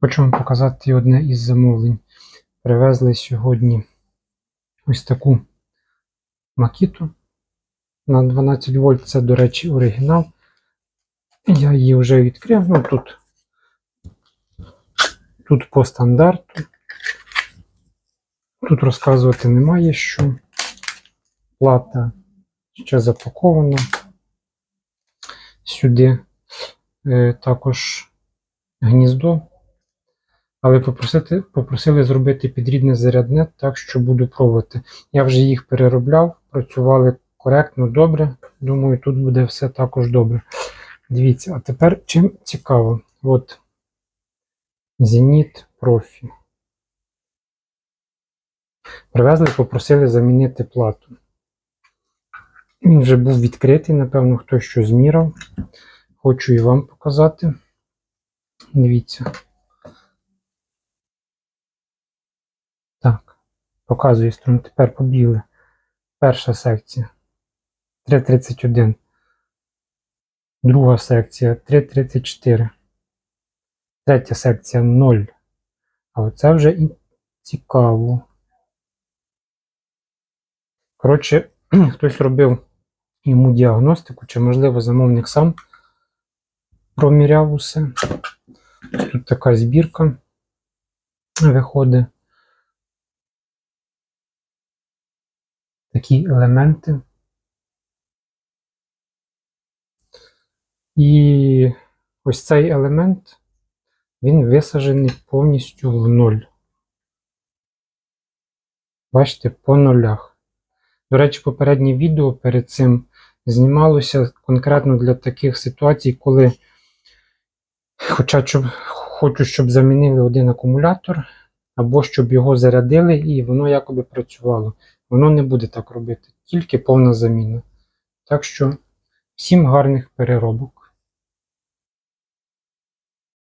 Хочу вам показати одне із замовлень. Привезли сьогодні ось таку макіту на 12 вольт. Це, до речі, оригінал. Я її вже відкрив. Ну тут, тут по стандарту. Тут розказувати немає що. Плата ще запакована. Сюди е, також гніздо. Але попросити, попросили зробити підрідне зарядне, так що буду пробувати. Я вже їх переробляв, працювали коректно, добре. Думаю, тут буде все також добре. Дивіться, а тепер чим цікаво? От Зеніт профі. Привезли, попросили замінити плату. Він вже був відкритий, напевно, хтось що змірав. Хочу і вам показати. Дивіться. Так, показую сторону. Тепер побігли. Перша секція 3.31. Друга секція 3.34. Третя секція 0. А оце вже і цікаво. Коротше, хтось робив йому діагностику, чи, можливо, замовник сам проміряв усе. Тут така збірка виходить. Такі елементи. І ось цей елемент, він висаджений повністю в ноль. Бачите, по нулях. До речі, попереднє відео перед цим знімалося конкретно для таких ситуацій, коли хоча щоб, хочу, щоб замінили один акумулятор, або щоб його зарядили і воно якоби працювало. Воно не буде так робити, тільки повна заміна. Так що всім гарних переробок.